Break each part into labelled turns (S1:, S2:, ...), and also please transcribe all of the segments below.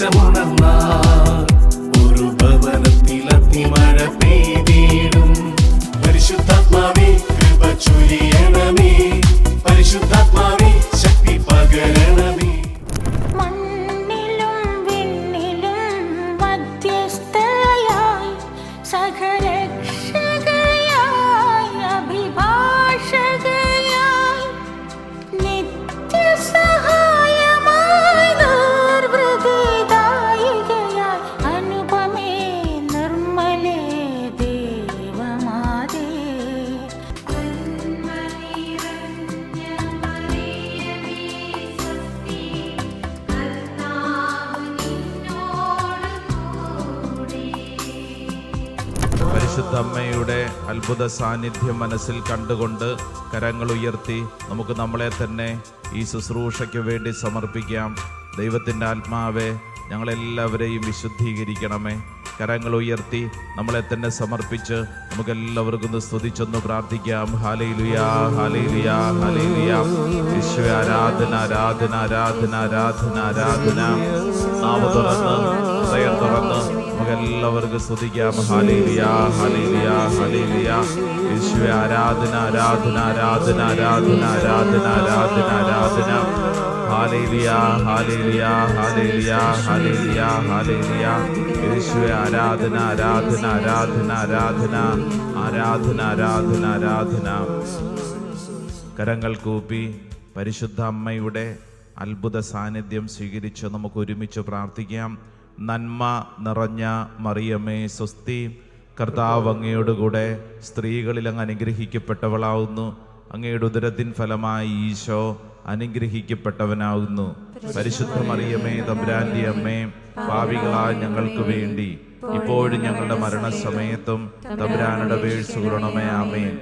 S1: தேசமுணர்ந்தார் ஒரு பவனத்தில் സാന്നിധ്യം മനസ്സിൽ കണ്ടുകൊണ്ട് കരങ്ങൾ ഉയർത്തി നമുക്ക് നമ്മളെ തന്നെ ഈ ശുശ്രൂഷയ്ക്ക് വേണ്ടി സമർപ്പിക്കാം. ദൈവത്തിന്റെ ആത്മാവെ ഞങ്ങളെല്ലാവരെയും വിശുദ്ധീകരിക്കണമേ. കരങ്ങൾ ഉയർത്തി നമ്മളെ തന്നെ സമർപ്പിച്ച് നമുക്കെല്ലാവർക്കും ഒന്ന് സ്തുതിച്ചൊന്ന് പ്രാർത്ഥിക്കാം. ഹാലയിലുയാ ഹാലയിലുയാ ഹാലയിലുയാ വിശ്വ ആരാധന ആരാധന ആരാധന ആരാധന ആരാധന. നാമ തുറന്ന് തുറന്ന്. നമുക്കെല്ലാവർക്കും സ്തുതിക്കാം. ഹലീലിയ ഹലീലിയ ഹലീലിയ യേശുവ ആരാധന ആരാധന ആരാധന ആരാധന ആരാധന ആരാധന ആരാധന. Hallelujah hallelujah hallelujah hallelujah hallelujah യേശുവ ആരാധന ആരാധന ആരാധന ആരാധന. ആരാധന ആരാധന ആരാധന. കരങ്ങൾ കൂപ്പി പരിശുദ്ധ അമ്മയുടെ അത്ഭുത സാന്നിധ്യം സ്വീകരിച്ച് നമുക്ക് ഒരുമിച്ച് പ്രാർത്ഥിക്കാം. നന്മ നിറഞ്ഞ മറിയമേ സ്വസ്തി. കർത്താവ് അങ്ങയോടുകൂടെ സ്ത്രീകളിൽ അങ്ങ് അനുഗ്രഹിക്കപ്പെട്ടവളാവുന്നു. അങ്ങയുടെ ഉദരത്തിൻ ഫലമായി ഈശോ അനുഗ്രഹിക്കപ്പെട്ടവനാകുന്നു പരിശുദ്ധ മറിയമേ തമ്പുരാന്റെ അമ്മേ ഭാവികളായ ഞങ്ങൾക്ക് വേണ്ടി. ഇപ്പോഴും ഞങ്ങളുടെ മരണസമയത്തും തമ്പുരാനുടെ വീഴ്ച ആമേൻ.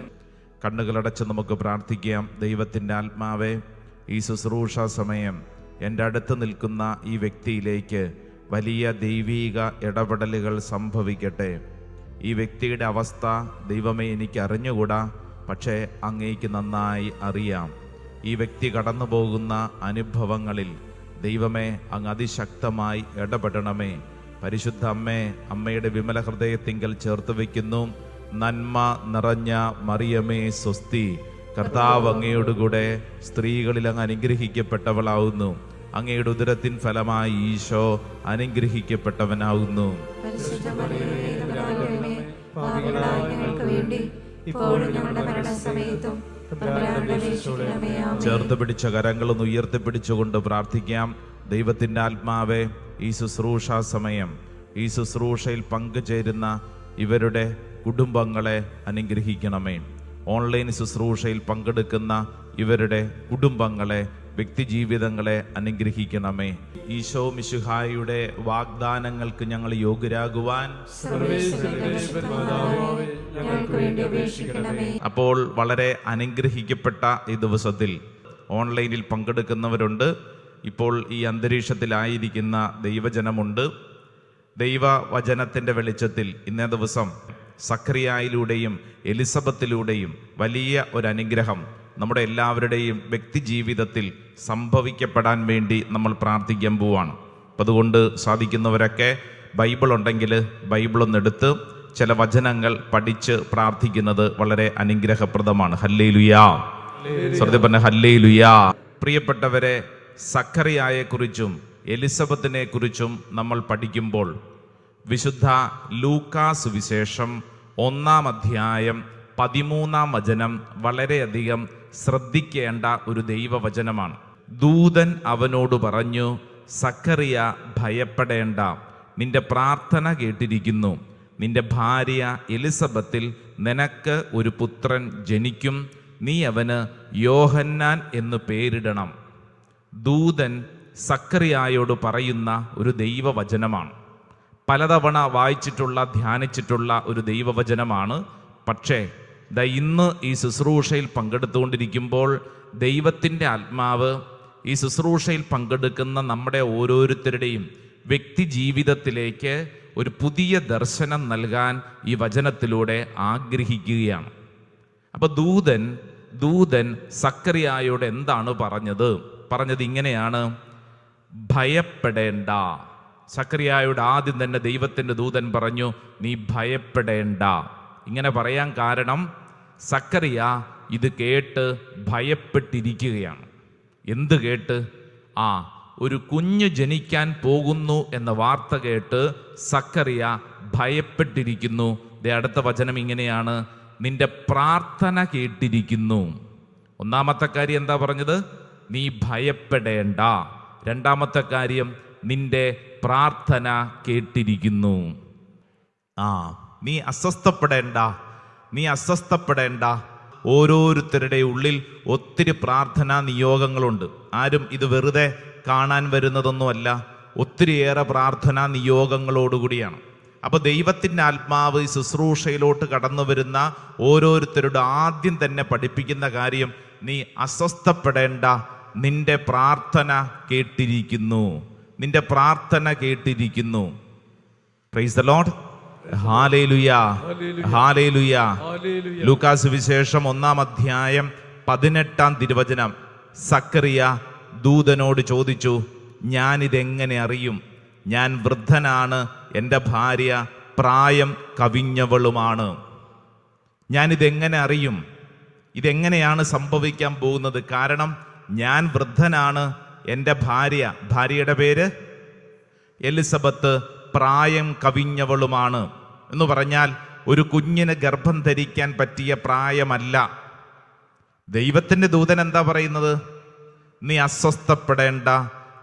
S1: കണ്ണുകളടച്ച് നമുക്ക് പ്രാർത്ഥിക്കാം. ദൈവത്തിന്റെ ആത്മാവേ ഈ ശുശ്രൂഷ സമയം എന്റെ അടുത്ത് നിൽക്കുന്ന ഈ വ്യക്തിയിലേക്ക് വലിയ ദൈവീക ഇടപെടലുകൾ സംഭവിക്കട്ടെ. ഈ വ്യക്തിയുടെ അവസ്ഥ ദൈവമേ എനിക്ക് അറിഞ്ഞുകൂടാ പക്ഷേ അങ്ങേക്ക് നന്നായി അറിയാം. ഈ വ്യക്തി കടന്നു പോകുന്ന അനുഭവങ്ങളിൽ ദൈവമേ അങ്ങ് അതിശക്തമായി ഇടപെടണമേ. പരിശുദ്ധ അമ്മേ അമ്മയുടെ വിമല ഹൃദയത്തിങ്കൽ ചേർത്ത് വയ്ക്കുന്നു. നന്മ നിറഞ്ഞ മറിയമേ സ്വസ്തി. കർത്താവ് അങ്ങയോടുകൂടെ സ്ത്രീകളിൽ അങ്ങ് അനുഗ്രഹിക്കപ്പെട്ടവളാവുന്നു. അങ്ങയുടെ ഉദരത്തിൻ ഫലമായി ഈശോ
S2: അനുഗ്രഹിക്കപ്പെട്ടവനാകുന്നു.
S1: ചേർത്ത് പിടിച്ച കരങ്ങളൊന്ന് ഉയർത്തിപ്പിടിച്ചുകൊണ്ട് പ്രാർത്ഥിക്കാം. ദൈവത്തിന്റെ ആത്മാവെ ഈ ശുശ്രൂഷ സമയം ഈ ശുശ്രൂഷയിൽ പങ്കുചേരുന്ന ഇവരുടെ കുടുംബങ്ങളെ അനുഗ്രഹിക്കണമേ. ഓൺലൈൻ ശുശ്രൂഷയിൽ പങ്കെടുക്കുന്ന ഇവരുടെ കുടുംബങ്ങളെ വ്യക്തിജീവിതങ്ങളെ അനുഗ്രഹിക്കണമേ. ഈശോ മിശുഹായുടെ വാഗ്ദാനങ്ങൾക്ക് ഞങ്ങൾ യോഗ്യരാകുവാൻ അപ്പോൾ വളരെ അനുഗ്രഹിക്കപ്പെട്ട ഈ ദിവസത്തിൽ ഓൺലൈനിൽ പങ്കെടുക്കുന്നവരുണ്ട്. ഇപ്പോൾ ഈ അന്തരീക്ഷത്തിലായിരിക്കുന്ന ദൈവജനമുണ്ട്. ദൈവവചനത്തിന്റെ വെളിച്ചത്തിൽ ഇന്നേ ദിവസം സക്രിയായിലൂടെയും എലിസബത്തിലൂടെയും വലിയ ഒരു അനുഗ്രഹം നമ്മുടെ എല്ലാവരുടെയും വ്യക്തി ജീവിതത്തിൽ സംഭവിക്കപ്പെടാൻ വേണ്ടി നമ്മൾ പ്രാർത്ഥിക്കാൻ പോവാണ്. അപ്പം അതുകൊണ്ട് സാധിക്കുന്നവരൊക്കെ ബൈബിൾ ഉണ്ടെങ്കിൽ ബൈബിൾ ഒന്നെടുത്ത് ചില വചനങ്ങൾ പഠിച്ച് പ്രാർത്ഥിക്കുന്നത് വളരെ അനുഗ്രഹപ്രദമാണ്. ഹല്ലേ ലുയാ ശ്രദ്ധ പറഞ്ഞ ഹല്ലേ ലുയാ പ്രിയപ്പെട്ടവരെ സഖറിയായെ കുറിച്ചും എലിസബത്തിനെ കുറിച്ചും നമ്മൾ പഠിക്കുമ്പോൾ വിശുദ്ധ ലൂക്കാസ് വിശേഷം ഒന്നാം അധ്യായം പതിമൂന്നാം വചനം വളരെയധികം ശ്രദ്ധിക്കേണ്ട ഒരു ദൈവവചനമാണ്. ദൂതൻ അവനോട് പറഞ്ഞു സക്കറിയ ഭയപ്പെടേണ്ട. നിന്റെ പ്രാർത്ഥന കേട്ടിരിക്കുന്നു. നിന്റെ ഭാര്യ എലിസബത്തിൽ നിനക്ക് ഒരു പുത്രൻ ജനിക്കും. നീ അവന് യോഹന്നാൻ എന്ന് പേരിടണം. ദൂതൻ സക്കറിയായോട് പറയുന്ന ഒരു ദൈവവചനമാണ്. പലതവണ വായിച്ചിട്ടുള്ള ധ്യാനിച്ചിട്ടുള്ള ഒരു ദൈവവചനമാണ്. പക്ഷേ ദാ ഇന്ന് ഈ ശുശ്രൂഷയിൽ പങ്കെടുത്തുകൊണ്ടിരിക്കുമ്പോൾ ദൈവത്തിന്റെ ആത്മാവ് ഈ ശുശ്രൂഷയിൽ പങ്കെടുക്കുന്ന നമ്മുടെ ഓരോരുത്തരുടെയും വ്യക്തി ജീവിതത്തിലേക്ക് ഒരു പുതിയ ദർശനം നൽകാൻ ഈ വചനത്തിലൂടെ ആഗ്രഹിക്കുകയാണ്. അപ്പോൾ ദൂതൻ ദൂതൻ സക്കറിയായോട് എന്താണ് പറഞ്ഞത്? പറഞ്ഞത് ഇങ്ങനെയാണ് ഭയപ്പെടേണ്ട. സക്രിയായോട് ആദ്യം തന്നെ ദൈവത്തിന്റെ ദൂതൻ പറഞ്ഞു നീ ഭയപ്പെടേണ്ട. ഇങ്ങനെ പറയാൻ കാരണം സക്കറിയ ഇത് കേട്ട് ഭയപ്പെട്ടിരിക്കുകയാണ്. എന്ത് കേട്ട്? ആ ഒരു കുഞ്ഞ് ജനിക്കാൻ പോകുന്നു എന്ന വാർത്ത കേട്ട് സക്കറിയ ഭയപ്പെട്ടിരിക്കുന്നു. ദേ അടുത്ത വചനം ഇങ്ങനെയാണ്. നിന്റെ പ്രാർത്ഥന കേട്ടിരിക്കുന്നു. ഒന്നാമത്തെ കാര്യം എന്താ പറഞ്ഞത്? നീ ഭയപ്പെടേണ്ട. രണ്ടാമത്തെ കാര്യം നിന്റെ പ്രാർത്ഥന കേട്ടിരിക്കുന്നു. ആ നീ അസ്വസ്ഥപ്പെടേണ്ട നീ അസ്വസ്ഥപ്പെടേണ്ട. ഓരോരുത്തരുടെ ഉള്ളിൽ ഒത്തിരി പ്രാർത്ഥനാ നിയോഗങ്ങളുണ്ട്. ആരും ഇത് വെറുതെ കാണാൻ വരുന്നതൊന്നുമല്ല ഒത്തിരിയേറെ പ്രാർത്ഥനാ നിയോഗങ്ങളോടുകൂടിയാണ്. അപ്പോൾ ദൈവത്തിന്റെ ആത്മാവ് ഈ ശുശ്രൂഷയിലോട്ട് കടന്നു വരുന്ന ഓരോരുത്തരുടെ ആദ്യം തന്നെ പഠിപ്പിക്കുന്ന കാര്യം നീ അസ്വസ്ഥപ്പെടേണ്ട. നിന്റെ പ്രാർത്ഥന കേട്ടിരിക്കുന്നു. നിന്റെ പ്രാർത്ഥന കേട്ടിരിക്കുന്നു. പ്രൈസ് ദ ഹാലേലുയ ലൂക്കാസ് വിശേഷം ഒന്നാം അധ്യായം പതിനെട്ടാം തിരുവചനം. സക്കറിയ ദൂതനോട് ചോദിച്ചു ഞാനിതെങ്ങനെ അറിയും? ഞാൻ വൃദ്ധനാണ് എന്റെ ഭാര്യ പ്രായം കവിഞ്ഞവളുമാണ്. ഞാനിതെങ്ങനെ അറിയും? ഇതെങ്ങനെയാണ് സംഭവിക്കാൻ പോകുന്നത്? കാരണം ഞാൻ വൃദ്ധനാണ് എന്റെ ഭാര്യ ഭാര്യയുടെ പേര് എലിസബത്ത് പ്രായം കവിഞ്ഞവളുമാണ്. എന്ന് പറഞ്ഞാൽ ഒരു കുഞ്ഞിന് ഗർഭം ധരിക്കാൻ പറ്റിയ പ്രായമല്ല. ദൈവത്തിന്റെ ദൂതൻ എന്താ പറയുന്നത്? നീ അസ്വസ്ഥപ്പെടേണ്ട.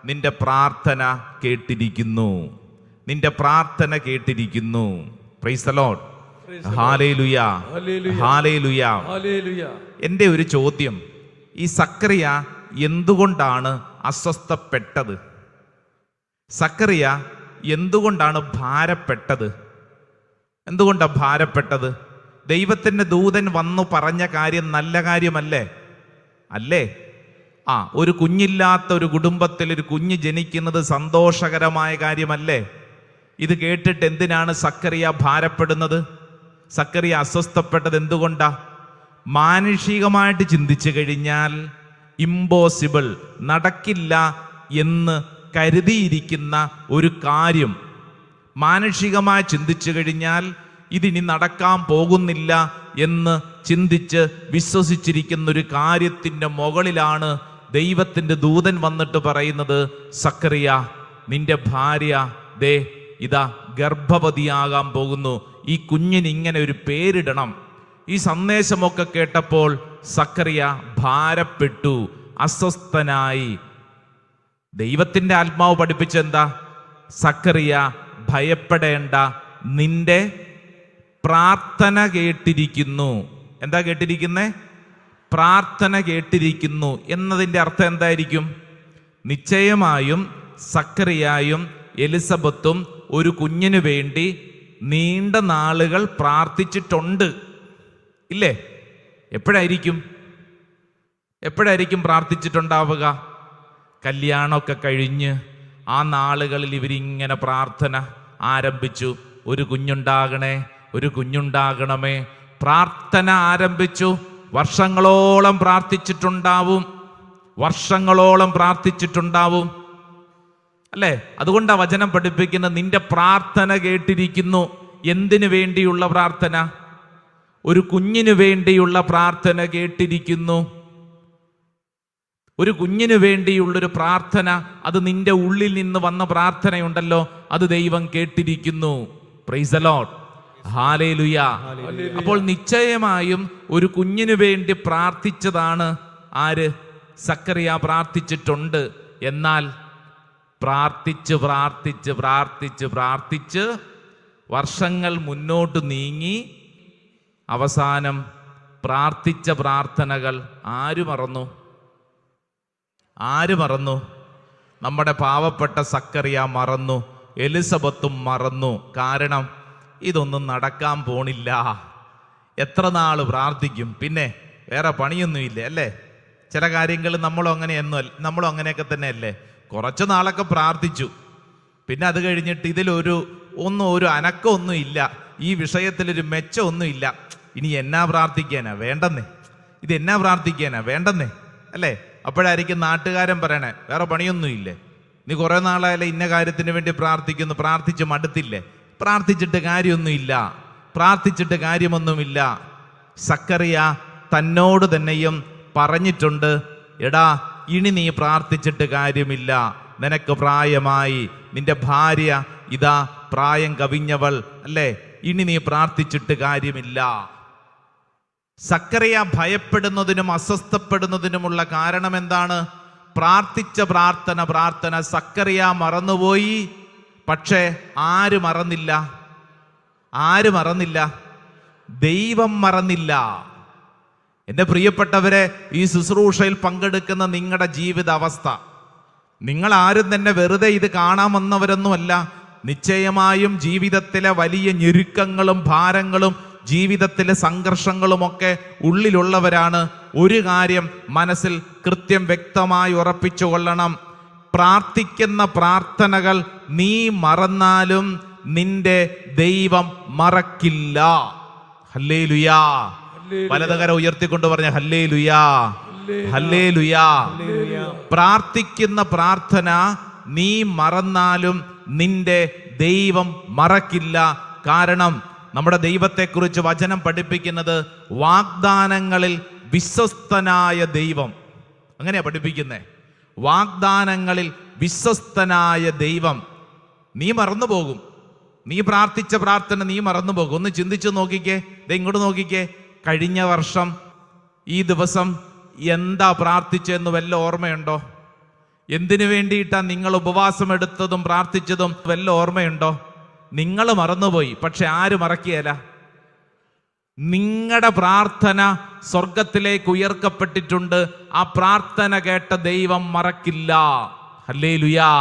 S1: നിന്റെ പ്രാർത്ഥന കേട്ടിരിക്കുന്നു. നിന്റെ പ്രാർത്ഥന കേട്ടിരിക്കുന്നു. പ്രൈസ് ലോഡ് ഹാലേലുയ ഹാലേലുയ എന്റെ ഒരു ചോദ്യം. ഈ സക്രിയ എന്തുകൊണ്ടാണ് അസ്വസ്ഥപ്പെട്ടത്? സക്രിയ എന്തുകൊണ്ടാണ് ഭാരപ്പെട്ടത്? എന്തുകൊണ്ടാണ് ഭാരപ്പെട്ടത്? ദൈവത്തിന്റെ ദൂതൻ വന്നു പറഞ്ഞ കാര്യം നല്ല കാര്യമല്ലേ? അല്ലേ? ആ ഒരു കുഞ്ഞില്ലാത്ത ഒരു കുടുംബത്തിൽ ഒരു കുഞ്ഞ് ജനിക്കുന്നത് സന്തോഷകരമായ കാര്യമല്ലേ? ഇത് കേട്ടിട്ട് എന്തിനാണ് സക്കറിയ ഭാരപ്പെടുന്നത്? സക്കറിയ അസ്വസ്ഥപ്പെട്ടത് എന്തുകൊണ്ടാ? മാനുഷികമായിട്ട് ചിന്തിച്ചു കഴിഞ്ഞാൽ ഇമ്പോസിബിൾ നടക്കില്ല എന്ന് കരുതിയിരിക്കുന്ന ഒരു കാര്യം മാനുഷികമായി ചിന്തിച്ചു കഴിഞ്ഞാൽ ഇതിനി നടക്കാൻ പോകുന്നില്ല എന്ന് ചിന്തിച്ച് വിശ്വസിച്ചിരിക്കുന്ന ഒരു കാര്യത്തിന്റെ മുകളിലാണ് ദൈവത്തിന്റെ ദൂതൻ വന്നിട്ട് പറയുന്നത് സക്കറിയ നിന്റെ ഭാര്യ ദേ ഇതാ ഗർഭവതിയാകാൻ പോകുന്നു. ഈ കുഞ്ഞിന് ഇങ്ങനെ ഒരു പേരിടണം. ഈ സന്ദേശമൊക്കെ കേട്ടപ്പോൾ സക്കറിയ ഭാരപ്പെട്ടു അസ്വസ്ഥനായി. ദൈവത്തിന്റെ ആത്മാവ് പഠിപ്പിച്ചെന്താ? സക്കറിയ ഭയപ്പെടേണ്ട. നിന്റെ പ്രാർത്ഥന കേട്ടിരിക്കുന്നു. എന്താ കേട്ടിരിക്കുന്നേ? പ്രാർത്ഥന കേട്ടിരിക്കുന്നു എന്നതിന്റെ അർത്ഥം എന്തായിരിക്കും? നിശ്ചയമായും സക്കറിയായും എലിസബത്തും ഒരു കുഞ്ഞിനു വേണ്ടി നീണ്ട നാളുകൾ പ്രാർത്ഥിച്ചിട്ടുണ്ട്. ഇല്ലേ? എപ്പോഴായിരിക്കും? എപ്പോഴായിരിക്കും പ്രാർത്ഥിച്ചിട്ടുണ്ടാവുക? കല്യാണമൊക്കെ കഴിഞ്ഞ് ആ നാളുകളിൽ ഇവരിങ്ങനെ പ്രാർത്ഥന ആരംഭിച്ചു. ഒരു കുഞ്ഞുണ്ടാകണേ ഒരു കുഞ്ഞുണ്ടാകണമേ. പ്രാർത്ഥന ആരംഭിച്ചു. വർഷങ്ങളോളം പ്രാർത്ഥിച്ചിട്ടുണ്ടാവും. വർഷങ്ങളോളം പ്രാർത്ഥിച്ചിട്ടുണ്ടാവും. അല്ലേ? അതുകൊണ്ടാ വചനം പഠിപ്പിക്കുന്ന നിന്റെ പ്രാർത്ഥന കേട്ടിരിക്കുന്നു. എന്തിനു വേണ്ടിയുള്ള പ്രാർത്ഥന? ഒരു കുഞ്ഞിനു വേണ്ടിയുള്ള പ്രാർത്ഥന കേട്ടിരിക്കുന്നു. ഒരു കുഞ്ഞിനു വേണ്ടിയുള്ളൊരു പ്രാർത്ഥന അത് നിന്റെ ഉള്ളിൽ നിന്ന് വന്ന പ്രാർത്ഥനയുണ്ടല്ലോ അത് ദൈവം കേട്ടിരിക്കുന്നു. ഹാലേലുയ അപ്പോൾ നിശ്ചയമായും ഒരു കുഞ്ഞിനു വേണ്ടി പ്രാർത്ഥിച്ചതാണ് ആര്? സക്കറിയ പ്രാർത്ഥിച്ചിട്ടുണ്ട്. എന്നാൽ പ്രാർത്ഥിച്ച് പ്രാർത്ഥിച്ച് പ്രാർത്ഥിച്ച് പ്രാർത്ഥിച്ച് വർഷങ്ങൾ മുന്നോട്ട് നീങ്ങി അവസാനം പ്രാർത്ഥിച്ച പ്രാർത്ഥനകൾ ആര് മറന്നു? ആര് മറന്നു? നമ്മുടെ പാവപ്പെട്ട സക്കറിയ മറന്നു. എലിസബത്തും മറന്നു. കാരണം ഇതൊന്നും നടക്കാൻ പോണില്ല. എത്ര നാൾ പ്രാർത്ഥിക്കും. പിന്നെ വേറെ പണിയൊന്നുമില്ല അല്ലേ? ചില കാര്യങ്ങൾ നമ്മളും അങ്ങനെയൊന്നും നമ്മളും അങ്ങനെയൊക്കെ തന്നെ അല്ലേ കുറച്ച് നാളൊക്കെ പ്രാർത്ഥിച്ചു. പിന്നെ അത് കഴിഞ്ഞിട്ട് ഇതിലൊരു ഒന്നും ഒരു അനക്കമൊന്നും ഇല്ല. ഈ വിഷയത്തിലൊരു മെച്ചമൊന്നും ഇല്ല. ഇനി എന്നാ പ്രാർത്ഥിക്കാനാ? വേണ്ടെന്നേ. ഇത് എന്നാ പ്രാർത്ഥിക്കാനാ? വേണ്ടെന്നേ. അല്ലേ? അപ്പോഴായിരിക്കും നാട്ടുകാരൻ പറയണേ വേറെ പണിയൊന്നുമില്ലേ? നീ കുറേ നാളായാലും ഇന്ന കാര്യത്തിന് വേണ്ടി പ്രാർത്ഥിക്കുന്നു പ്രാർത്ഥിച്ച് മടുത്തില്ലേ? പ്രാർത്ഥിച്ചിട്ട് കാര്യമൊന്നുമില്ല പ്രാർത്ഥിച്ചിട്ട് കാര്യമൊന്നുമില്ല. സക്കറിയ തന്നോട് തന്നെയും പറഞ്ഞിട്ടുണ്ട് എടാ ഇനി നീ പ്രാർത്ഥിച്ചിട്ട് കാര്യമില്ല. നിനക്ക് പ്രായമായി. നിന്റെ ഭാര്യ ഇതാ പ്രായം കവിഞ്ഞവൾ അല്ലേ? ഇനി നീ പ്രാർത്ഥിച്ചിട്ട് കാര്യമില്ല. സക്കറിയ ഭയപ്പെടുന്നതിനും അസ്വസ്ഥപ്പെടുന്നതിനുമുള്ള കാരണം എന്താണ് പ്രാർത്ഥിച്ച പ്രാർത്ഥന പ്രാർത്ഥന. സക്കറിയ മറന്നുപോയി. പക്ഷേ ആര് മറന്നില്ല? ആര് മറന്നില്ല? ദൈവം മറന്നില്ല. എന്റെ പ്രിയപ്പെട്ടവരെ ഈ ശുശ്രൂഷയിൽ പങ്കെടുക്കുന്ന നിങ്ങളുടെ ജീവിത അവസ്ഥ നിങ്ങൾ ആരും തന്നെ വെറുതെ ഇത് കാണാൻ വന്നവരൊന്നുമല്ല. നിശ്ചയമായും ജീവിതത്തിലെ വലിയ ഞെരുക്കങ്ങളും ഭാരങ്ങളും ജീവിതത്തിലെ സംഘർഷങ്ങളുമൊക്കെ ഉള്ളിലുള്ളവരാണ്. ഒരു കാര്യം മനസ്സിൽ കൃത്യം വ്യക്തമായി ഉറപ്പിച്ചു കൊള്ളണം. പ്രാർത്ഥിക്കുന്ന പ്രാർത്ഥനകൾ നീ മറന്നാലും നിന്റെ ദൈവം മറക്കില്ല. ഹല്ലേ ലുയാ വലതുകര ഉയർത്തിക്കൊണ്ട് പറഞ്ഞ ഹല്ലേ ലുയാ ഹല്ലേ ലുയാ പ്രാർത്ഥിക്കുന്ന പ്രാർത്ഥന നീ മറന്നാലും നിന്റെ ദൈവം മറക്കില്ല. കാരണം നമ്മുടെ ദൈവത്തെക്കുറിച്ച് വചനം പഠിപ്പിക്കുന്നത് വാഗ്ദാനങ്ങളിൽ വിശ്വസ്തനായ ദൈവം. അങ്ങനെയാ പഠിപ്പിക്കുന്നേ? വാഗ്ദാനങ്ങളിൽ വിശ്വസ്തനായ ദൈവം. നീ മറന്നു പോകും നീ പ്രാർത്ഥിച്ച പ്രാർത്ഥന നീ മറന്നു പോകും ഒന്ന് ചിന്തിച്ചു നോക്കിക്കേ. ദേ ഇങ്ങോട്ട് നോക്കിക്കേ. കഴിഞ്ഞ വർഷം ഈ ദിവസം എന്താ പ്രാർത്ഥിച്ചെന്ന് വല്ല ഓർമ്മയുണ്ടോ? എന്തിനു വേണ്ടിയിട്ടാ നിങ്ങൾ ഉപവാസം എടുത്തതും പ്രാർത്ഥിച്ചതും വല്ല ഓർമ്മയുണ്ടോ? നിങ്ങൾ മറന്നുപോയി. പക്ഷെ ആര് മറക്കിയല്ല നിങ്ങളുടെ പ്രാർത്ഥന സ്വർഗത്തിലേക്ക് ഉയർക്കപ്പെട്ടിട്ടുണ്ട്. ആ പ്രാർത്ഥന കേട്ട ദൈവം മറക്കില്ല. അല്ലേ ലുയാ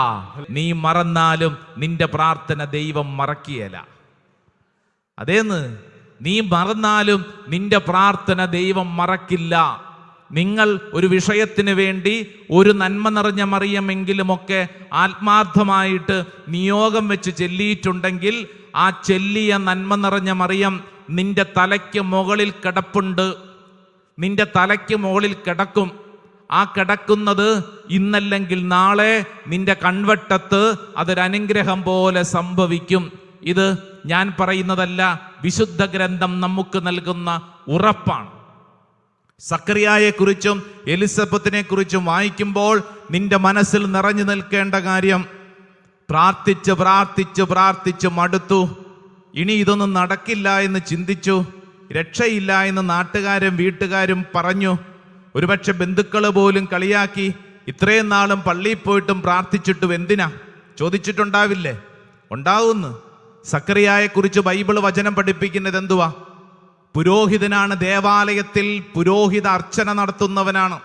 S1: നീ മറന്നാലും നിന്റെ പ്രാർത്ഥന ദൈവം മറക്കിയല്ല അതേന്ന്? നീ മറന്നാലും നിന്റെ പ്രാർത്ഥന ദൈവം മറക്കില്ല. നിങ്ങൾ ഒരു വിഷയത്തിന് വേണ്ടി ഒരു നന്മ നിറഞ്ഞ മറിയമെങ്കിലുമൊക്കെ ആത്മാർത്ഥമായിട്ട് നിയോഗം വെച്ച് ചെല്ലിയിട്ടുണ്ടെങ്കിൽ ആ ചെല്ലിയ നന്മ നിറഞ്ഞ മറിയം നിന്റെ തലയ്ക്ക് മുകളിൽ കിടപ്പുണ്ട്. നിന്റെ തലയ്ക്ക് മുകളിൽ കിടക്കും. ആ കിടക്കുന്നത് ഇന്നല്ലെങ്കിൽ നാളെ നിന്റെ കൺവട്ടത്ത് അതൊരനുഗ്രഹം പോലെ സംഭവിക്കും. ഇത് ഞാൻ പറയുന്നതല്ല വിശുദ്ധ ഗ്രന്ഥം നമുക്ക് നൽകുന്ന ഉറപ്പാണ്. സക്രിയായെ കുറിച്ചും എലിസബത്തിനെ കുറിച്ചും വായിക്കുമ്പോൾ നിന്റെ മനസ്സിൽ നിറഞ്ഞു നിൽക്കേണ്ട കാര്യം പ്രാർത്ഥിച്ച് പ്രാർത്ഥിച്ച് പ്രാർത്ഥിച്ച് മടുത്തു. ഇനി ഇതൊന്നും നടക്കില്ല എന്ന് ചിന്തിച്ചു. രക്ഷയില്ല എന്ന് നാട്ടുകാരും വീട്ടുകാരും പറഞ്ഞു. ഒരുപക്ഷെ ബന്ധുക്കൾ പോലും കളിയാക്കി ഇത്രയും നാളും പള്ളിയിൽ പോയിട്ടും പ്രാർത്ഥിച്ചിട്ടും എന്തിനാ? ചോദിച്ചിട്ടുണ്ടാവില്ലേ? ഉണ്ടാവുന്നു. സക്രിയായെക്കുറിച്ച് ബൈബിൾ വചനം പഠിപ്പിക്കുന്നത് എന്തുവാ? പുരോഹിതനാണ് ദേവാലയത്തിൽ പുരോഹിത അർച്ചന നടത്തുന്നവനാണ്.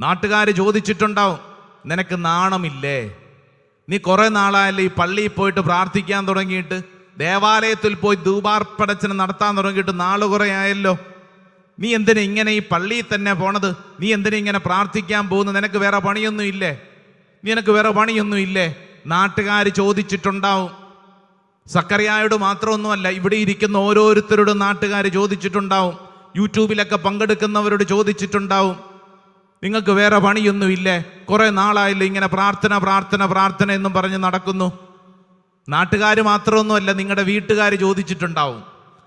S1: നാട്ടുകാർ ചോദിച്ചിട്ടുണ്ടാവും നിനക്ക് നാണമില്ലേ? നീ കുറേ നാളായല്ലേ ഈ പള്ളിയിൽ പോയിട്ട് പ്രാർത്ഥിക്കാൻ തുടങ്ങിയിട്ട്? ദേവാലയത്തിൽ പോയി ധൂപാർപ്പടച്ചന നടത്താൻ തുടങ്ങിയിട്ട് നാൾ കുറേ ആയല്ലോ. നീ എന്തിനാ ഇങ്ങനെ ഈ പള്ളിയിൽ തന്നെ പോണത്? നീ എന്തിനാ ഇങ്ങനെ പ്രാർത്ഥിക്കാൻ പോകുന്നു നിനക്ക് വേറെ പണിയൊന്നും ഇല്ലേ നിനക്ക് വേറെ പണിയൊന്നും ഇല്ലേ നാട്ടുകാർ ചോദിച്ചിട്ടുണ്ടാവും സക്കറിയായോട് മാത്രമൊന്നുമല്ല ഇവിടെ ഇരിക്കുന്ന ഓരോരുത്തരോട് നാട്ടുകാർ ചോദിച്ചിട്ടുണ്ടാവും. യൂട്യൂബിലൊക്കെ പങ്കെടുക്കുന്നവരോട് ചോദിച്ചിട്ടുണ്ടാവും. നിങ്ങൾക്ക് വേറെ പണിയൊന്നുമില്ലേ? കുറേ നാളായില്ല ഇങ്ങനെ പ്രാർത്ഥന പ്രാർത്ഥന പ്രാർത്ഥന എന്നും പറഞ്ഞ് നടക്കുന്നു. നാട്ടുകാർ മാത്രമൊന്നുമല്ല നിങ്ങളുടെ വീട്ടുകാർ ചോദിച്ചിട്ടുണ്ടാവും.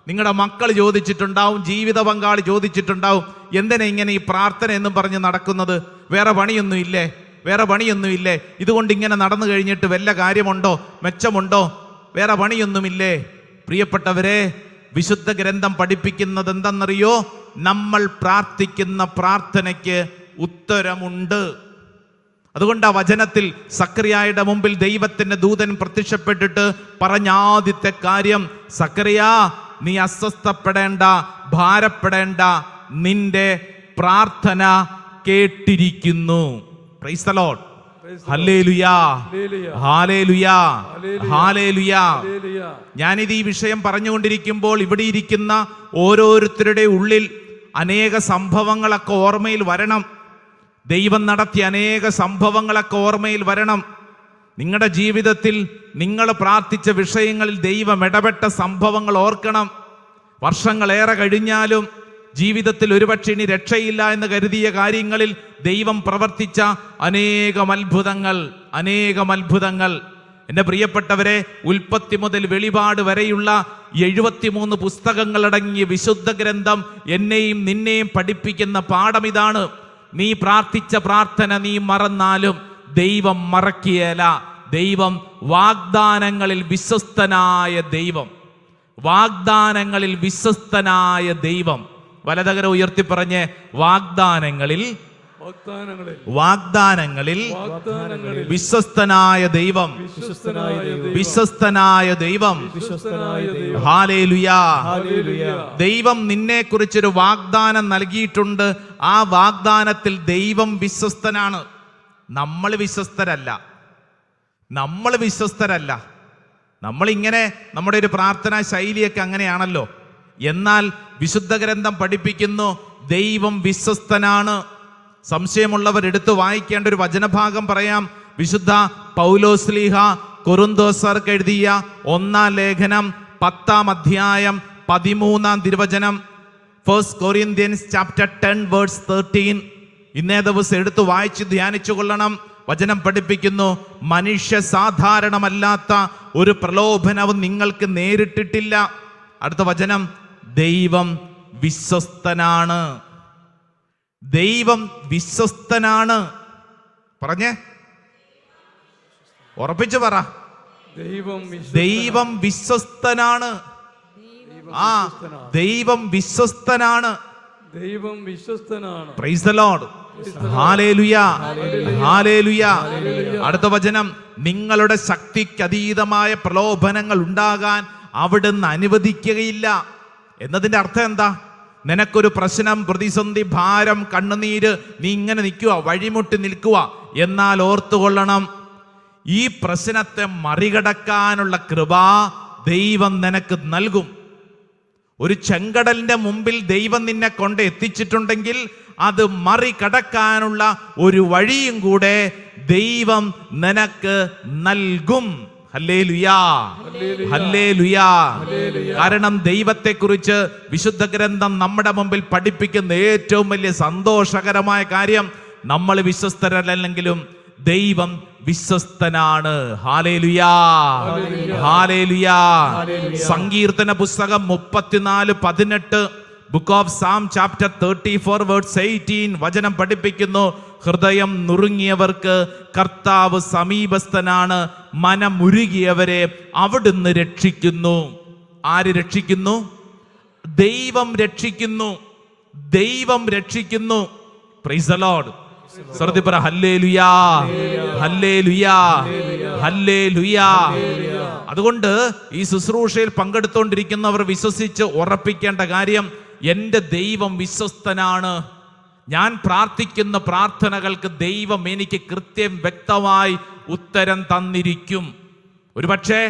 S1: നിങ്ങളുടെ മക്കൾ ചോദിച്ചിട്ടുണ്ടാവും ജീവിത പങ്കാളി ചോദിച്ചിട്ടുണ്ടാവും. എന്തിനാ ഇങ്ങനെ ഈ പ്രാർത്ഥന എന്നും പറഞ്ഞ് നടക്കുന്നത്? വേറെ പണിയൊന്നുമില്ലേ? വേറെ പണിയൊന്നുമില്ലേ? ഇതുകൊണ്ട് ഇങ്ങനെ നടന്നു കഴിഞ്ഞിട്ട് വല്ല കാര്യമുണ്ടോ? മെച്ചമുണ്ടോ? വേറെ പണിയൊന്നുമില്ലേ? പ്രിയപ്പെട്ടവരെ വിശുദ്ധ ഗ്രന്ഥം പഠിപ്പിക്കുന്നത് എന്തെന്നറിയോ നമ്മൾ പ്രാർത്ഥിക്കുന്ന പ്രാർത്ഥനയ്ക്ക് ഉത്തരമുണ്ട്. അതുകൊണ്ട് ആ വചനത്തിൽ സക്രിയായുടെ മുമ്പിൽ ദൈവത്തിന്റെ ദൂതൻ പ്രത്യക്ഷപ്പെട്ടിട്ട് പറഞ്ഞ ആദ്യത്തെ കാര്യം സക്രിയ നീ അസ്വസ്ഥപ്പെടേണ്ട ഭാരപ്പെടേണ്ട നിന്റെ പ്രാർത്ഥന കേട്ടിരിക്കുന്നു. Praise ഞാനിത് ഈ വിഷയം പറഞ്ഞുകൊണ്ടിരിക്കുമ്പോൾ ഇവിടെ ഇരിക്കുന്ന ഓരോരുത്തരുടെ ഉള്ളിൽ അനേക സംഭവങ്ങളൊക്കെ ഓർമ്മയിൽ വരണം. ദൈവം നടത്തിയ അനേക സംഭവങ്ങളൊക്കെ ഓർമ്മയിൽ വരണം. നിങ്ങളുടെ ജീവിതത്തിൽ നിങ്ങൾ പ്രാർത്ഥിച്ച വിഷയങ്ങളിൽ ദൈവം ഇടപെട്ട സംഭവങ്ങൾ ഓർക്കണം. വർഷങ്ങളേറെ കഴിഞ്ഞാലും ജീവിതത്തിൽ ഒരുപക്ഷെ ഇനി രക്ഷയില്ല എന്ന് കരുതിയ കാര്യങ്ങളിൽ ദൈവം പ്രവർത്തിച്ച അനേകം അത്ഭുതങ്ങൾ അനേകം അത്ഭുതങ്ങൾ. എന്റെ പ്രിയപ്പെട്ടവരെ ഉൽപ്പത്തി മുതൽ വെളിപാട് വരെയുള്ള എഴുപത്തിമൂന്ന് പുസ്തകങ്ങളടങ്ങിയ വിശുദ്ധ ഗ്രന്ഥം എന്നെയും നിന്നെയും പഠിപ്പിക്കുന്ന പാഠം ഇതാണ്. നീ പ്രാർത്ഥിച്ച പ്രാർത്ഥന നീ മറന്നാലും ദൈവം മറക്കിയല ദൈവം വാഗ്ദാനങ്ങളിൽ വിശ്വസ്തനായ ദൈവം. വാഗ്ദാനങ്ങളിൽ വിശ്വസ്തനായ ദൈവം. വലതകര ഉയർത്തി പറഞ്ഞ് വാഗ്ദാനങ്ങളിൽ.
S3: വാഗ്ദാനങ്ങളിൽ
S1: വിശ്വസ്തനായ ദൈവം.
S3: വിശ്വസ്തനായ ദൈവം.
S1: ദൈവം. നിന്നെ കുറിച്ചൊരു വാഗ്ദാനം നൽകിയിട്ടുണ്ട്. ആ വാഗ്ദാനത്തിൽ ദൈവം വിശ്വസ്തനാണ്. നമ്മൾ വിശ്വസ്തരല്ല. നമ്മൾ വിശ്വസ്തരല്ല. നമ്മളിങ്ങനെ നമ്മുടെ ഒരു പ്രാർത്ഥനാ ശൈലിയൊക്കെ അങ്ങനെയാണല്ലോ. എന്നാൽ വിശുദ്ധ ഗ്രന്ഥം പഠിപ്പിക്കുന്നു. ദൈവം വിശ്വസ്തനാണ്. സംശയമുള്ളവർ എടുത്തു വായിക്കേണ്ട ഒരു വചനഭാഗം പറയാം. വിശുദ്ധ പൗലോസ്ലീഹ കൊറുന്തോസർക്ക് എഴുതിയ ഒന്നാം ലേഖനം പത്താം അധ്യായം പതിമൂന്നാം തിരുവചനം first Corinthians chapter ten words thirteen ഇന്നേ ദിവസം എടുത്തു വായിച്ച് ധ്യാനിച്ചു കൊള്ളണം. വചനം പഠിപ്പിക്കുന്നു മനുഷ്യ സാധാരണമല്ലാത്ത ഒരു പ്രലോഭനവും നിങ്ങൾക്ക് നേരിട്ടിട്ടില്ല. അടുത്ത വചനം ദൈവം വിശ്വസ്തനാണ്. ദൈവം വിശ്വസ്തനാണ്. പറഞ്ഞേ. ഉറപ്പിച്ചു പറ.
S3: ദൈവം
S1: ദൈവം വിശ്വസ്തനാണ്. ആ ദൈവം വിശ്വസ്തനാണ്.
S3: ദൈവം വിശ്വസ്തനാണ്.
S1: പ്രൈസ് ദ ലോർഡ് അടുത്ത വചനം നിങ്ങളുടെ ശക്തിക്കതീതമായ പ്രലോഭനങ്ങൾ ഉണ്ടാകാൻ അവിടുന്ന് അനുവദിക്കുകയില്ല. എന്നതിന്റെ അർത്ഥം എന്താ? നിനക്കൊരു പ്രശ്നം പ്രതിസന്ധി ഭാരം കണ്ണുനീര് നീ ഇങ്ങനെ നിൽക്കുക വഴിമുട്ടി നിൽക്കുക എന്നാൽ ഓർത്തുകൊള്ളണം. ഈ പ്രശ്നത്തെ മറികടക്കാനുള്ള കൃപ ദൈവം നിനക്ക് നൽകും. ഒരു ചെങ്കടലിന്റെ മുമ്പിൽ ദൈവം നിന്നെ കൊണ്ട് എത്തിച്ചിട്ടുണ്ടെങ്കിൽ അത് മറികടക്കാനുള്ള ഒരു വഴിയും കൂടെ ദൈവം നിനക്ക് നൽകും. കാരണം ദൈവത്തെ കുറിച്ച് വിശുദ്ധ ഗ്രന്ഥം നമ്മുടെ മുമ്പിൽ പഠിപ്പിക്കുന്ന ഏറ്റവും വലിയ സന്തോഷകരമായ കാര്യം നമ്മൾ വിശ്വസ്തരല്ലെങ്കിലും ദൈവം വിശ്വസ്തനാണ്. സങ്കീർത്തന പുസ്തകം മുപ്പത്തിനാല് പതിനെട്ട്. Book of Psalm chapter thirty four words eighteen വചനം പഠിപ്പിക്കുന്നു. ഹൃദയം നുറുങ്ങിയവർക്ക് കർത്താവ് സമീപസ്ഥനാണ് മനമുരുകിയവരെ അവിടുന്ന് രക്ഷിക്കുന്നു. ആര് രക്ഷിക്കുന്നു? ദൈവം രക്ഷിക്കുന്നു. ദൈവം രക്ഷിക്കുന്നു. പ്രൈസ് ശ്രദ്ധി ശ്രദ്ധ പറ ഹല്ലേ ലുയാ ഹല്ലേ ലുയാ ഹല്ലേ ലുയാ അതുകൊണ്ട് ഈ ശുശ്രൂഷയിൽ പങ്കെടുത്തുകൊണ്ടിരിക്കുന്നവർ വിശ്വസിച്ച് ഉറപ്പിക്കേണ്ട കാര്യം എന്റെ ദൈവം വിശ്വസ്തനാണ്. ഞാൻ പ്രാർത്ഥിക്കുന്ന പ്രാർത്ഥനകൾക്ക് ദൈവം എനിക്ക് കൃത്യം വ്യക്തമായി ഉത്തരം തന്നിരിക്കും. ഒരുപക്ഷെ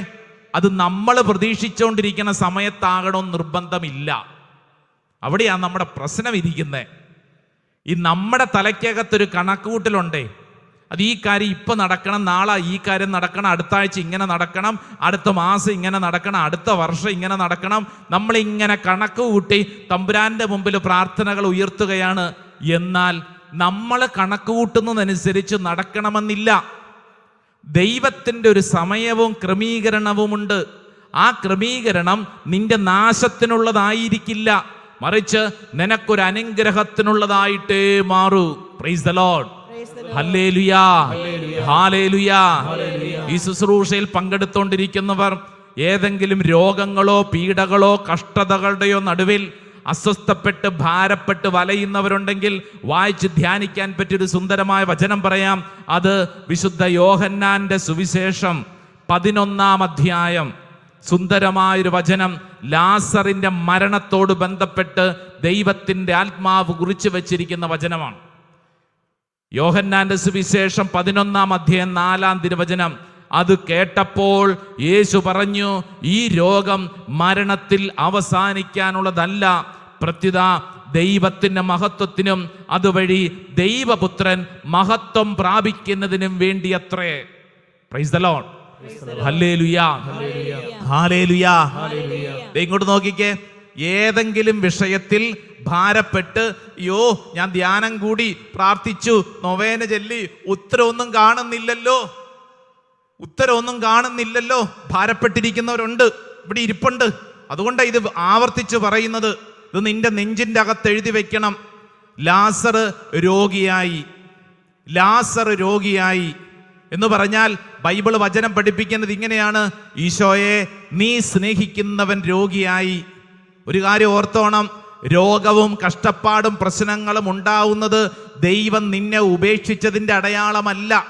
S1: അത് നമ്മൾ പ്രതീക്ഷിച്ചുകൊണ്ടിരിക്കുന്ന സമയത്താകണമെന്ന് നിർബന്ധമില്ല. അവിടെയാണ് നമ്മുടെ പ്രശ്നം ഇരിക്കുന്നത് ഈ നമ്മുടെ തലയ്ക്കകത്തൊരു കണക്കുകൂട്ടലുണ്ടേ. അത് ഈ കാര്യം ഇപ്പം നടക്കണം നാളെ ഈ കാര്യം നടക്കണം അടുത്ത ആഴ്ച ഇങ്ങനെ നടക്കണം അടുത്ത മാസം ഇങ്ങനെ നടക്കണം അടുത്ത വർഷം ഇങ്ങനെ നടക്കണം. നമ്മളിങ്ങനെ കണക്ക് കൂട്ടി തമ്പുരാന്റെ മുമ്പിൽ പ്രാർത്ഥനകൾ ഉയർത്തുകയാണ്. എന്നാൽ നമ്മൾ കണക്ക് കൂട്ടുന്നതനുസരിച്ച് നടക്കണമെന്നില്ല. ദൈവത്തിന്റെ ഒരു സമയവും ക്രമീകരണവുമുണ്ട്. ആ ക്രമീകരണം നിന്റെ നാശത്തിനുള്ളതായിരിക്കില്ല. മറിച്ച് നിനക്കൊരു അനുഗ്രഹത്തിനുള്ളതായിട്ടേ മാറൂ. പ്രൈസ് ദ ഈ ശുശ്രൂഷയിൽ പങ്കെടുത്തുകൊണ്ടിരിക്കുന്നവർ ഏതെങ്കിലും രോഗങ്ങളോ പീഡകളോ കഷ്ടതകളുടെയോ നടുവിൽ അസ്വസ്ഥപ്പെട്ട് ഭാരപ്പെട്ട് വലയുന്നവരുണ്ടെങ്കിൽ വായിച്ച് ധ്യാനിക്കാൻ പറ്റിയൊരു സുന്ദരമായ വചനം പറയാം. അത് വിശുദ്ധ യോഹന്നാന്റെ സുവിശേഷം പതിനൊന്നാം അധ്യായം. സുന്ദരമായൊരു വചനം. ലാസറിന്റെ മരണത്തോട് ബന്ധപ്പെട്ട് ദൈവത്തിന്റെ ആത്മാവ് കുറിച്ചു വച്ചിരിക്കുന്ന വചനമാണ്. യോഹന്നാന്റെ സുവിശേഷം പതിനൊന്നാം അധ്യായം നാലാം തിരുവചനം. അത് കേട്ടപ്പോൾ യേശു പറഞ്ഞു ഈ രോഗം മരണത്തിൽ അവസാനിക്കാനുള്ളതല്ല. പ്രത്യുത ദൈവത്തിന്റെ മഹത്വത്തിനും അതുവഴി ദൈവപുത്രൻ മഹത്വം പ്രാപിക്കുന്നതിനും വേണ്ടി അത്രേ പ്രൈസ് ദ ഇങ്ങോട്ട് നോക്കിക്കേ. ഏതെങ്കിലും വിഷയത്തിൽ ഭാരപ്പെട്ട് യോ ഞാൻ ധ്യാനം കൂടി പ്രാർത്ഥിച്ചു നൊവേന ചൊല്ലി ഉത്തരമൊന്നും കാണുന്നില്ലല്ലോ. ഉത്തരമൊന്നും കാണുന്നില്ലല്ലോ. ഭാരപ്പെട്ടിരിക്കുന്നവരുണ്ട് ഇവിടെ ഇരിപ്പുണ്ട്. അതുകൊണ്ടാണ് ഇത് ആവർത്തിച്ച് പറയുന്നത്. ഇത് നിന്റെ നെഞ്ചിന്റെ അകത്ത് എഴുതി വെക്കണം. ലാസർ രോഗിയായി. ലാസർ രോഗിയായി. എന്ന് പറഞ്ഞാൽ ബൈബിൾ വചനം പഠിപ്പിക്കുന്നത് ഇങ്ങനെയാണ്. ഈശോയെ നീ സ്നേഹിക്കുന്നവൻ രോഗിയായി. ഒരു കാര്യം ഓർത്തോണം. രോഗവും കഷ്ടപ്പാടും പ്രശ്നങ്ങളും ഉണ്ടാവുന്നത് ദൈവം നിന്നെ ഉപേക്ഷിച്ചതിന്റെ അടയാളമല്ല.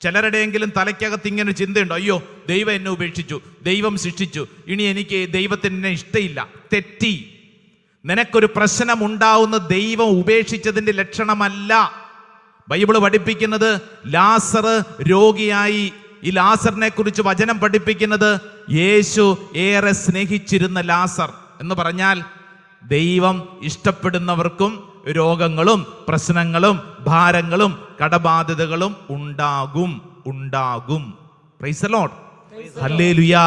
S1: ചിലരുടെയെങ്കിലും തലയ്ക്കകത്ത് ഇങ്ങനെ ചിന്തയുണ്ടോ. അയ്യോ ദൈവം എന്നെ ഉപേക്ഷിച്ചു. ദൈവം ശിക്ഷിച്ചു. ഇനി എനിക്ക് ദൈവത്തിന് ഇഷ്ടമില്ല തെറ്റി. നിനക്കൊരു പ്രശ്നമുണ്ടാവുന്ന ദൈവം ഉപേക്ഷിച്ചതിന്റെ ലക്ഷണമല്ല. ബൈബിൾ പഠിപ്പിക്കുന്നത് ലാസർ രോഗിയായി. ഈ ലാസറിനെ കുറിച്ച് വചനം പഠിപ്പിക്കുന്നത് യേശു ഏറെ സ്നേഹിച്ചിരുന്ന ലാസർ എന്ന് പറഞ്ഞാൽ ദൈവം ഇഷ്ടപ്പെടുന്നവർക്കും രോഗങ്ങളും പ്രശ്നങ്ങളും ഭാരങ്ങളും കടബാധ്യതകളും ഉണ്ടാകും ഉണ്ടാകും. പ്രൈസലോട്ട് ഹല്ലേലുയാ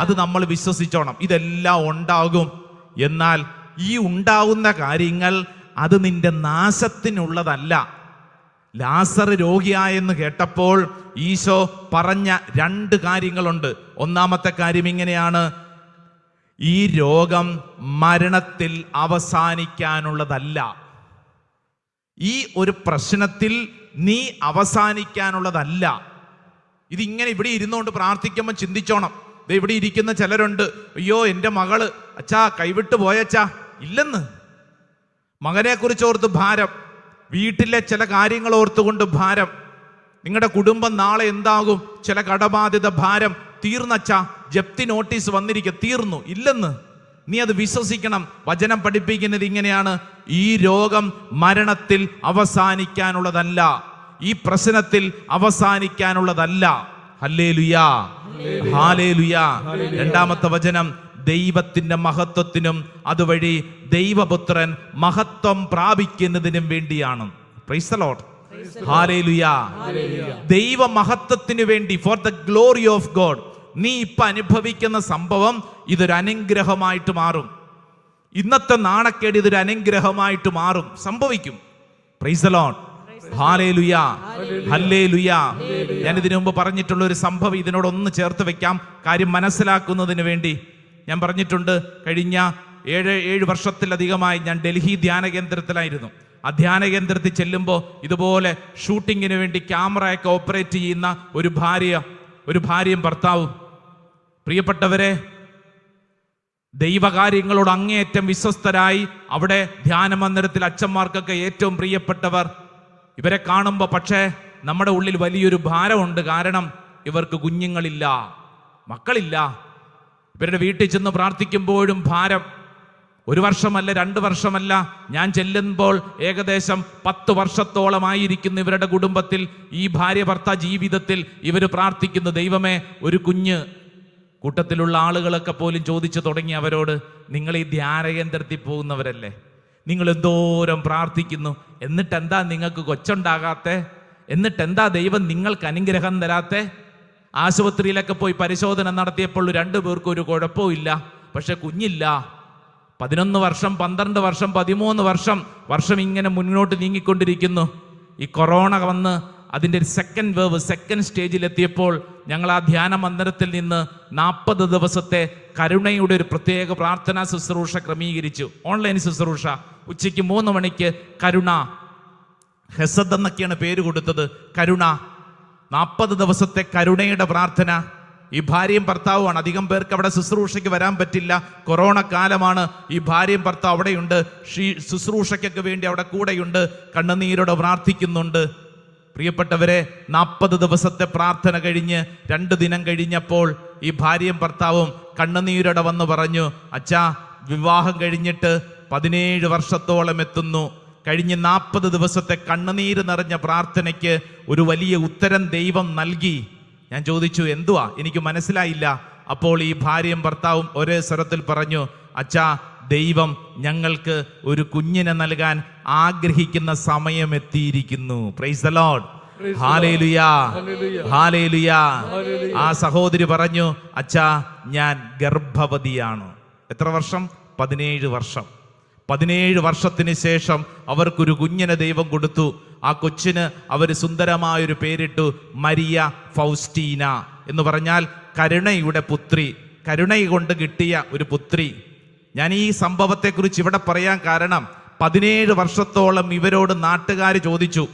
S1: അത് നമ്മൾ വിശ്വസിച്ചോണം. ഇതെല്ലാം ഉണ്ടാകും. എന്നാൽ ഈ ഉണ്ടാവുന്ന കാര്യങ്ങൾ അത് നിന്റെ നാശത്തിനുള്ളതല്ല. ലാസർ രോഗിയായെന്ന് കേട്ടപ്പോൾ ഈശോ പറഞ്ഞ രണ്ട് കാര്യങ്ങളുണ്ട്. ഒന്നാമത്തെ കാര്യം ഇങ്ങനെയാണ്. ഈ രോഗം മരണത്തിൽ അവസാനിക്കാനുള്ളതല്ല. ഈ ഒരു പ്രശ്നത്തിൽ നീ അവസാനിക്കാനുള്ളതല്ല. ഇതിങ്ങനെ ഇവിടെ ഇരുന്നുകൊണ്ട് പ്രാർത്ഥിക്കുമ്പോൾ ചിന്തിച്ചോണം. ദേ ഇവിടെ ഇരിക്കുന്ന ചിലരുണ്ട്. അയ്യോ എന്റെ മകൾ അച്ഛാ കൈവിട്ട് പോയച്ചാ ഇല്ലെന്ന്. മകനെ കുറിച്ച് ഓർത്ത് ഭാരം. വീട്ടിലെ ചില കാര്യങ്ങൾ ഓർത്തുകൊണ്ട് ഭാരം. നിങ്ങളുടെ കുടുംബം നാളെ എന്താകും? ചില കടബാധ്യത ഭാരം തീർന്നച്ച ജപ്തി നോട്ടീസ് വന്നിരിക്കുക തീർന്നു. ഇല്ലെന്ന്. നീ അത് വിശ്വസിക്കണം. വചനം പഠിപ്പിക്കുന്നത് ഇങ്ങനെയാണ്. ഈ രോഗം മരണത്തിൽ അവസാനിക്കാനുള്ളതല്ല. ഈ പ്രശ്നത്തിൽ അവസാനിക്കാനുള്ളതല്ല. ഹല്ലേ ലുയാ ഹാലേ ലുയാ രണ്ടാമത്തെ വചനം. ദൈവത്തിന്റെ മഹത്വത്തിനും അതുവഴി ദൈവപുത്രൻ മഹത്വം പ്രാപിക്കുന്നതിനും വേണ്ടിയാണ്. ദൈവ മഹത്വത്തിന് വേണ്ടി for the glory of God നീ ഇപ്പൊ അനുഭവിക്കുന്ന സംഭവം ഇതൊരു അനുഗ്രഹമായിട്ട് മാറും. ഇന്നത്തെ നാണക്കേട് ഇതൊരു അനുഗ്രഹമായിട്ട് മാറും. സംഭവിക്കും. പ്രൈസലോൺ ഞാൻ ഇതിനു മുമ്പ് പറഞ്ഞിട്ടുള്ള ഒരു സംഭവം ഇതിനോടൊന്ന് ചേർത്ത് വെക്കാം. കാര്യം മനസ്സിലാക്കുന്നതിന് വേണ്ടി. ഞാൻ പറഞ്ഞിട്ടുണ്ട് കഴിഞ്ഞ ഏഴ് ഏഴ് വർഷത്തിലധികമായി ഞാൻ ഡൽഹി ധ്യാന കേന്ദ്രത്തിലായിരുന്നു. ആ ധ്യാന കേന്ദ്രത്തിൽ ചെല്ലുമ്പോൾ ഇതുപോലെ ഷൂട്ടിങ്ങിന് വേണ്ടി ക്യാമറയൊക്കെ ഓപ്പറേറ്റ് ചെയ്യുന്ന ഒരു ഭാര്യ ഒരു ഭാര്യയും ഭർത്താവും. പ്രിയപ്പെട്ടവരെ ദൈവകാര്യങ്ങളോട് അങ്ങേയറ്റം വിശ്വസ്തരായി അവിടെ ധ്യാന മന്ദിരത്തിൽ അച്ഛന്മാർക്കൊക്കെ ഏറ്റവും പ്രിയപ്പെട്ടവർ. ഇവരെ കാണുമ്പോൾ പക്ഷേ നമ്മുടെ ഉള്ളിൽ വലിയൊരു ഭാരമുണ്ട്. കാരണം ഇവർക്ക് കുഞ്ഞുങ്ങളില്ല മക്കളില്ല. ഇവരുടെ വീട്ടിൽ ചെന്ന് പ്രാർത്ഥിക്കുമ്പോഴും ഭാരം ഒരു വർഷമല്ല രണ്ട് വർഷമല്ല. ഞാൻ ചെല്ലുമ്പോൾ ഏകദേശം പത്ത് വർഷത്തോളമായിരിക്കുന്ന ഇവരുടെ കുടുംബത്തിൽ. ഈ ഭാര്യ ഭർത്ത ജീവിതത്തിൽ ഇവർ പ്രാർത്ഥിക്കുന്ന ദൈവമേ ഒരു കുഞ്ഞ്. കൂട്ടത്തിലുള്ള ആളുകളൊക്കെ പോലും ചോദിച്ചു തുടങ്ങി അവരോട് നിങ്ങൾ ഈ ധ്യാനകേന്ദ്രത്തിൽ പോകുന്നവരല്ലേ? നിങ്ങൾ എന്തോരം പ്രാർത്ഥിക്കുന്നു? എന്നിട്ടെന്താ നിങ്ങൾക്ക് കൊച്ചുണ്ടാകാത്തെ? എന്നിട്ടെന്താ ദൈവം നിങ്ങൾക്ക് അനുഗ്രഹം തരാത്തെ? ആശുപത്രിയിലൊക്കെ പോയി പരിശോധന നടത്തിയപ്പോൾ രണ്ടു പേർക്കും ഒരു കുഴപ്പമില്ല പക്ഷെ കുഞ്ഞില്ല. പതിനൊന്ന് വർഷം പന്ത്രണ്ട് വർഷം പതിമൂന്ന് വർഷം വർഷം ഇങ്ങനെ മുന്നോട്ട് നീങ്ങിക്കൊണ്ടിരിക്കുന്നു. ഈ കൊറോണ വന്ന് അതിന്റെ ഒരു സെക്കൻഡ് വേവ് സെക്കൻഡ് സ്റ്റേജിലെത്തിയപ്പോൾ ഞങ്ങൾ ആ ധ്യാന മന്ദിരത്തിൽ നിന്ന് നാൽപ്പത് ദിവസത്തെ കരുണയുടെ ഒരു പ്രത്യേക പ്രാർത്ഥനാ ശുശ്രൂഷ ക്രമീകരിച്ചു. ഓൺലൈൻ ശുശ്രൂഷ. ഉച്ചയ്ക്ക് മൂന്ന് മണിക്ക് കരുണ. ഹെസദ് എന്നൊക്കെയാണ് പേര് കൊടുത്തത്. കരുണ. നാൽപ്പത് ദിവസത്തെ കരുണയുടെ പ്രാർത്ഥന. ഈ ഭാര്യയും ഭർത്താവുമാണ്. അധികം പേർക്ക് അവിടെ ശുശ്രൂഷയ്ക്ക് വരാൻ പറ്റില്ല. കൊറോണ കാലമാണ്. ഈ ഭാര്യയും ഭർത്താവ് അവിടെയുണ്ട്. ഷീ ശുശ്രൂഷയ്ക്കൊക്കെ വേണ്ടി അവിടെ കൂടെയുണ്ട്. കണ്ണുനീരോടെ പ്രാർത്ഥിക്കുന്നുണ്ട്. പ്രിയപ്പെട്ടവരെ നാൽപ്പത് ദിവസത്തെ പ്രാർത്ഥന കഴിഞ്ഞ് രണ്ട് ദിനം കഴിഞ്ഞപ്പോൾ ഈ ഭാര്യയും ഭർത്താവും കണ്ണുനീരോടെ വന്ന് പറഞ്ഞു അച്ഛാ വിവാഹം കഴിഞ്ഞിട്ട് പതിനേഴ് വർഷത്തോളം എത്തുന്നു. കഴിഞ്ഞ നാൽപ്പത് ദിവസത്തെ കണ്ണുനീര് നിറഞ്ഞ പ്രാർത്ഥനയ്ക്ക് ഒരു വലിയ ഉത്തരം ദൈവം നൽകി. ഞാൻ ചോദിച്ചു എന്തുവാ? എനിക്ക് മനസ്സിലായില്ല. അപ്പോൾ ഈ ഭാര്യയും ഭർത്താവും ഒരേ സ്വരത്തിൽ പറഞ്ഞു അച്ഛാ ദൈവം ഞങ്ങൾക്ക് ഒരു കുഞ്ഞിനെ നൽകാൻ ആഗ്രഹിക്കുന്ന സമയം എത്തിയിരിക്കുന്നു. പ്രൈസ് ഹാലേലുയാ ആ സഹോദരി പറഞ്ഞു അച്ഛാ ഞാൻ ഗർഭവതിയാണ്. എത്ര വർഷം? പതിനേഴ് വർഷം. പതിനേഴ് വർഷത്തിന് ശേഷം അവർക്കൊരു കുഞ്ഞിനെ ദൈവം കൊടുത്തു. ആ കൊച്ചിന് അവർ സുന്ദരമായൊരു പേരിട്ടു മരിയ ഫൗസ്റ്റീന എന്ന് പറഞ്ഞാൽ കരുണയുടെ പുത്രി. കരുണ കൊണ്ട് കിട്ടിയ ഒരു പുത്രി. ഞാൻ ഈ സംഭവത്തെക്കുറിച്ച് ഇവിടെ പറയാൻ കാരണം പതിനേഴ് വർഷത്തോളം ഇവരോട് നാട്ടുകാർ ചോദിച്ചു.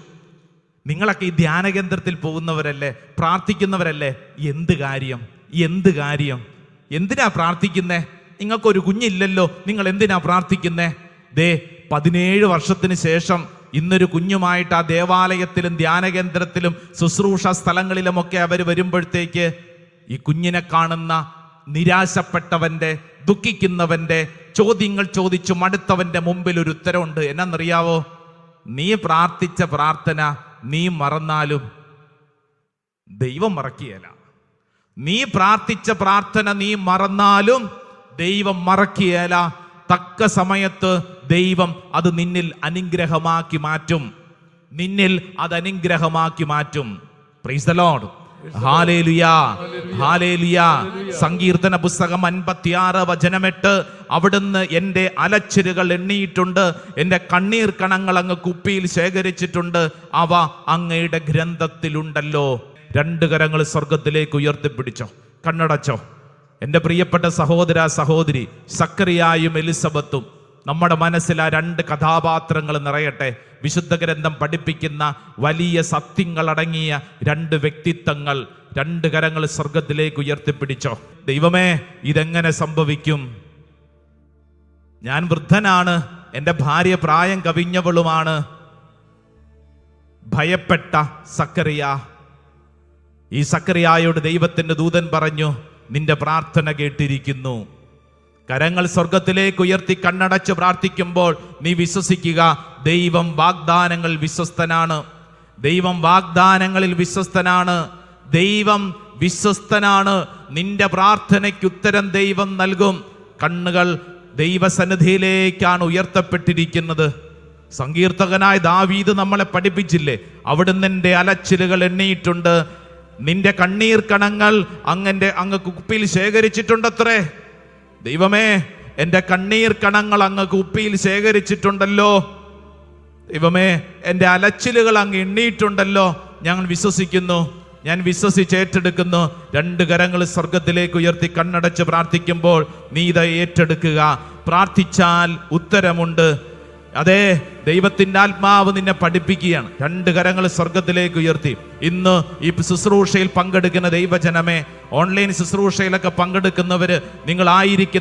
S1: നിങ്ങളൊക്കെ ഈ ധ്യാന കേന്ദ്രത്തിൽ പോകുന്നവരല്ലേ? പ്രാർത്ഥിക്കുന്നവരല്ലേ? എന്ത് കാര്യം? എന്ത് കാര്യം? എന്തിനാ പ്രാർത്ഥിക്കുന്നേ? നിങ്ങൾക്കൊരു കുഞ്ഞില്ലല്ലോ നിങ്ങൾ എന്തിനാ പ്രാർത്ഥിക്കുന്നേ? ദേ പതിനേഴ് വർഷത്തിന് ശേഷം ഇന്നൊരു കുഞ്ഞുമായിട്ട് ആ ദേവാലയത്തിലും ധ്യാനകേന്ദ്രത്തിലും ശുശ്രൂഷ സ്ഥലങ്ങളിലുമൊക്കെ അവർ വരുമ്പോഴത്തേക്ക് ഈ കുഞ്ഞിനെ കാണുന്ന നിരാശപ്പെട്ടവന്റെ ദുഃഖിക്കുന്നവന്റെ ചോദ്യങ്ങൾ ചോദിച്ചു മടുത്തവന്റെ മുമ്പിൽ ഒരു ഉത്തരവുണ്ട് എന്നറിയാവോ നീ പ്രാർത്ഥിച്ച പ്രാർത്ഥന നീ മറന്നാലും ദൈവം മറക്കുകയല്ല. നീ പ്രാർത്ഥിച്ച പ്രാർത്ഥന നീ മറന്നാലും ദൈവം മറക്കിയേല. തക്ക സമയത്ത് ദൈവം അത് നിന്നിൽ അനുഗ്രഹമാക്കി മാറ്റും. നിന്നിൽ അത് അനുഗ്രഹമാക്കി മാറ്റും. പ്രൈസ് ദ ലോർഡ് സങ്കീർത്തന പുസ്തകം അൻപത്തിയാറ് വചനമെട്ട്. അവിടുന്ന് എന്റെ അലച്ചിരുകൾ എണ്ണിയിട്ടുണ്ട്. എന്റെ കണ്ണീർ കണങ്ങൾ അങ്ങ് കുപ്പിയിൽ ശേഖരിച്ചിട്ടുണ്ട്. അവ അങ്ങയുടെ ഗ്രന്ഥത്തിലുണ്ടല്ലോ. രണ്ട് കരങ്ങൾ സ്വർഗത്തിലേക്ക് ഉയർത്തിപ്പിടിച്ചോ. കണ്ണടച്ചോ. എന്റെ പ്രിയപ്പെട്ട സഹോദര സഹോദരി സക്കറിയായും എലിസബത്തും നമ്മുടെ മനസ്സിൽ ആ രണ്ട് കഥാപാത്രങ്ങൾ നിറയട്ടെ. വിശുദ്ധ ഗ്രന്ഥം പഠിപ്പിക്കുന്ന വലിയ സത്യങ്ങൾ അടങ്ങിയ രണ്ട് വ്യക്തിത്വങ്ങൾ രണ്ട് കരങ്ങൾ സ്വർഗത്തിലേക്ക് ഉയർത്തിപ്പിടിച്ചോ. ദൈവമേ ഇതെങ്ങനെ സംഭവിക്കും? ഞാൻ വൃദ്ധനാണ് എന്റെ ഭാര്യ പ്രായം കവിഞ്ഞവളുമാണ്. ഭയപ്പെട്ട സക്കറിയ ഈ സക്കറിയായോട് ദൈവത്തിന്റെ ദൂതൻ പറഞ്ഞു നിന്റെ പ്രാർത്ഥന കേട്ടിരിക്കുന്നു. കരങ്ങൾ സ്വർഗത്തിലേക്ക് ഉയർത്തി കണ്ണടച്ച് പ്രാർത്ഥിക്കുമ്പോൾ നീ വിശ്വസിക്കുക ദൈവം വാഗ്ദാനങ്ങൾ വിശ്വസ്തനാണ്. ദൈവം വാഗ്ദാനങ്ങളിൽ വിശ്വസ്തനാണ്. ദൈവം വിശ്വസ്തനാണ്. നിന്റെ പ്രാർത്ഥനയ്ക്ക് ഉത്തരം ദൈവം നൽകും. കണ്ണുകൾ ദൈവസന്നിധിയിലേക്കാണ് ഉയർത്തപ്പെട്ടിരിക്കുന്നത്. സങ്കീർത്തകനായ ദാവീദ് നമ്മളെ പഠിപ്പിച്ചില്ലേ? അവിടുന്ന് എന്റെ അലച്ചിലുകൾ എണ്ണിയിട്ടുണ്ട്. നിന്റെ കണ്ണീർ കണങ്ങൾ അങ്ങന്റെ അങ്ങ് കുപ്പിയിൽ ശേഖരിച്ചിട്ടുണ്ടത്രേ. ദൈവമേ എന്റെ കണ്ണീർ കണങ്ങൾ അങ്ങ് കുപ്പിയിൽ ശേഖരിച്ചിട്ടുണ്ടല്ലോ. ദൈവമേ എന്റെ അലച്ചിലുകൾ അങ്ങ് എണ്ണിയിട്ടുണ്ടല്ലോ. ഞങ്ങൾ വിശ്വസിക്കുന്നു ഞാൻ വിശ്വസിച്ച് ഏറ്റെടുക്കുന്നു. രണ്ട് കരങ്ങൾ സ്വർഗത്തിലേക്ക് ഉയർത്തി കണ്ണടച്ച് പ്രാർത്ഥിക്കുമ്പോൾ നീ ഏറ്റെടുക്കുക. പ്രാർത്ഥിച്ചാൽ ഉത്തരമുണ്ട്. അതെ ദൈവത്തിന്റെ ആത്മാവ് നിന്നെ പഠിപ്പിക്കുകയാണ്. രണ്ട് കരങ്ങൾ സ്വർഗത്തിലേക്ക് ഉയർത്തി. ഇന്ന് ഈ ശുശ്രൂഷയിൽ പങ്കെടുക്കുന്ന ദൈവജനമേ ഓൺലൈൻ ശുശ്രൂഷയിലൊക്കെ പങ്കെടുക്കുന്നവര്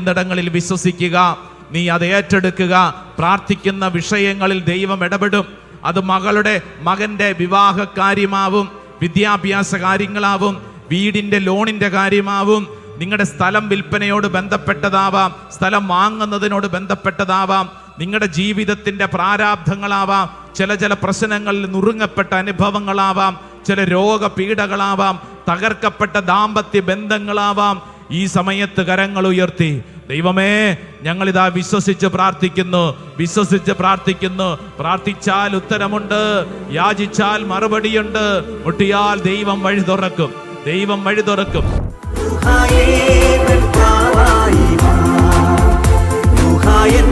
S1: ഇടങ്ങളിൽ വിശ്വസിക്കുക നീ അത് ഏറ്റെടുക്കുക പ്രാർത്ഥിക്കുന്ന വിഷയങ്ങളിൽ ദൈവം ഇടപെടും. അത് മകളുടെ മകന്റെ വിവാഹ കാര്യമാവും വിദ്യാഭ്യാസ കാര്യങ്ങളാവും വീടിന്റെ ലോണിന്റെ കാര്യമാവും നിങ്ങളുടെ സ്ഥലം വിൽപ്പനയോട് ബന്ധപ്പെട്ടതാവാം സ്ഥലം വാങ്ങുന്നതിനോട് ബന്ധപ്പെട്ടതാവാം നിങ്ങളുടെ ജീവിതത്തിന്റെ പ്രാരാബ്ധങ്ങളാവാം ചില ചില പ്രശ്നങ്ങളിൽ നുറുങ്ങപ്പെട്ട അനുഭവങ്ങളാവാം ചില രോഗപീഠകളാവാം തകർക്കപ്പെട്ട ദാമ്പത്യ ബന്ധങ്ങളാവാം. ഈ സമയത്ത് കരങ്ങൾ ഉയർത്തി ദൈവമേ ഞങ്ങളിതാ വിശ്വസിച്ച് പ്രാർത്ഥിക്കുന്നു വിശ്വസിച്ച് പ്രാർത്ഥിക്കുന്നു. പ്രാർത്ഥിച്ചാൽ ഉത്തരമുണ്ട് യാചിച്ചാൽ മറുപടിയുണ്ട്. മുട്ടിയാൽ ദൈവം വഴി തുറക്കും ദൈവം വഴി തുറക്കും.
S4: യൂഹായെൻ